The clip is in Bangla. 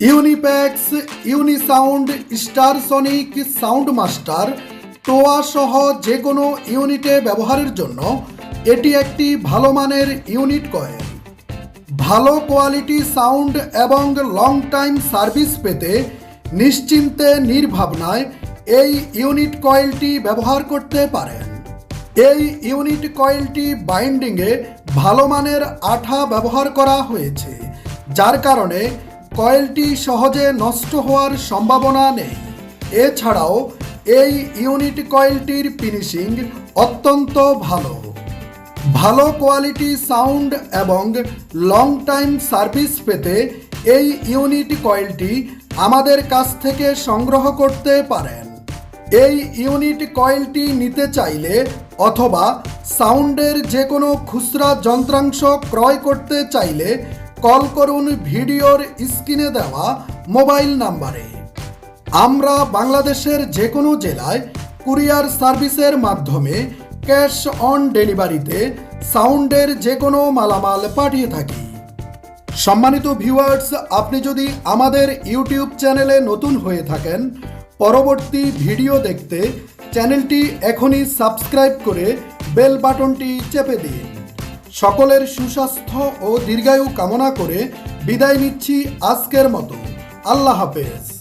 ইউনিপ্যাক্স, ইউনিসাউন্ড স্টারসনিক সাউন্ড মাস্টার, টোয়া সহ যে কোনো ইউনিটে ব্যবহারের জন্য এটি একটি ভালো মানের ইউনিট কয়েন ভালো কোয়ালিটি সাউন্ড এবং লং টাইম সার্ভিস পেতে নিশ্চিন্তে নির্ভাবনায় এই ইউনিট কয়েলটি ব্যবহার করতে পারেন। এই ইউনিট কয়েলটি বাইন্ডিংয়ে ভালো মানের আঠা ব্যবহার করা হয়েছে, যার কারণে কয়েলটি সহজে নষ্ট হওয়ার সম্ভাবনা নেই। এছাড়াও, এই ইউনিট কয়েলটির ফিনিশিং অত্যন্ত ভালো। ভালো কোয়ালিটি সাউন্ড এবং লং টাইম সার্ভিস পেতে এই ইউনিট কয়েলটি আমাদের কাছ থেকে সংগ্রহ করতে পারেন। এই ইউনিট কয়েলটি নিতে চাইলে অথবা সাউন্ডের যে কোনো খুচরা যন্ত্রাংশ ক্রয় করতে চাইলে কল করুন ভিডিওর স্ক্রিনে দেওয়া মোবাইল নাম্বারে। আমরা বাংলাদেশের যে কোনো জেলায় কুরিয়ার সার্ভিসের মাধ্যমে ক্যাশ অন ডেলিভারিতে সাউন্ডের যে কোনো মালামাল পাঠিয়ে থাকি। সম্মানিত ভিউয়ার্স, আপনি যদি আমাদের ইউটিউব চ্যানেলে নতুন হয়ে থাকেন, পরবর্তী ভিডিও দেখতে চ্যানেলটি এখনই সাবস্ক্রাইব করে বেল বাটনটি চেপে দিন। সকলের সুস্বাস্থ্য ও দীর্ঘায়ু কামনা করে বিদায় নিচ্ছি আজকের মতো। আল্লাহ হাফেজ।